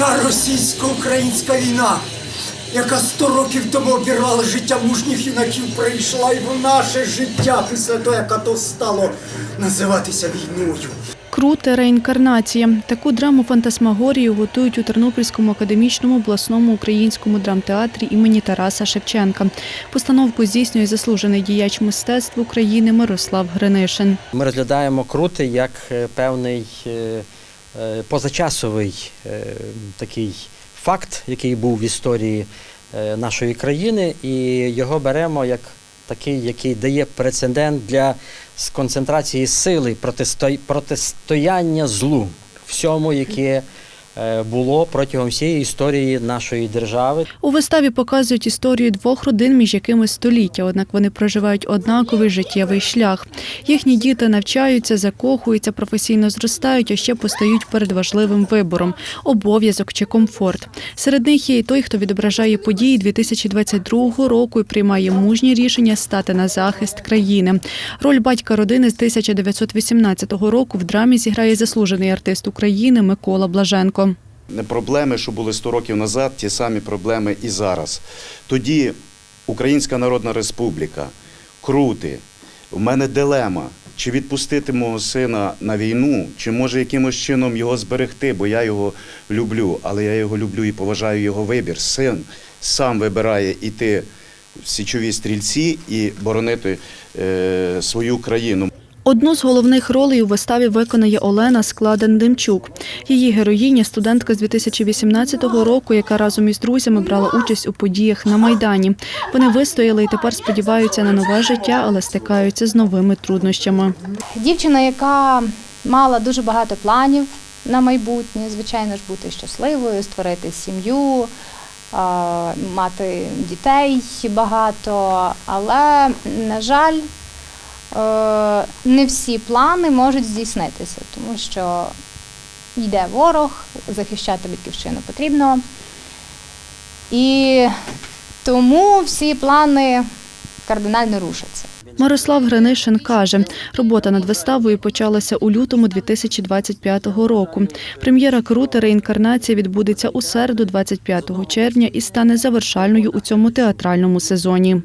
Та російсько-українська війна, яка сто років тому обірвала життя мужніх юнаків, прийшла і в наше життя після того, як АТО стало називатися війною. Круте реінкарнація. Таку драму фантасмагорію готують у Тернопільському академічному обласному українському драмтеатрі імені Тараса Шевченка. Постановку здійснює заслужений діяч мистецтв України Мирослав Гринишин. Ми розглядаємо крути як е, певний е, позачасовий е, такий факт, який був в історії е, нашої країни, і його беремо як такий, який дає прецедент для концентрації сили протистояння злу всьому, яке е, було протягом всієї історії нашої держави. У виставі показують історію двох родин, між якими століття, однак вони проживають однаковий життєвий шлях. Їхні діти навчаються, закохуються, професійно зростають, а ще постають перед важливим вибором обов'язок чи комфорт. Серед них є і той, хто відображає події 2022 року і приймає мужні рішення стати на захист країни. Роль батька родини з 1918 року в драмі зіграє заслужений артист України Микола Блаженко. Не проблеми, що були 100 років назад, ті самі проблеми і зараз. Тоді Українська Народна Республіка, крути. У мене дилема, чи відпустити мого сина на війну, чи може якимось чином його зберегти, бо я його люблю, але я його люблю і поважаю його вибір. Син сам вибирає іти в січові стрільці і боронити е, свою країну. Одну з головних ролей у виставі виконає Олена Складен Демчук. Її героїня студентка з 2018 року, яка разом із друзями брала участь у подіях на Майдані. Вони вистояли і тепер сподіваються на нове життя, але стикаються з новими труднощами. Дівчина, яка мала дуже багато планів на майбутнє, звичайно ж, бути щасливою, створити сім'ю, мати дітей багато. Але, на жаль, не всі плани можуть здійснитися, тому що йде ворог, захищати батьківщину потрібно. І тому всі плани кардинально рушаться. Мирослав Гринишин каже, робота над виставою почалася у лютому 2025 року. Прем'єра Крута реінкарнація відбудеться у середу, 25 червня, і стане завершальною у цьому театральному сезоні.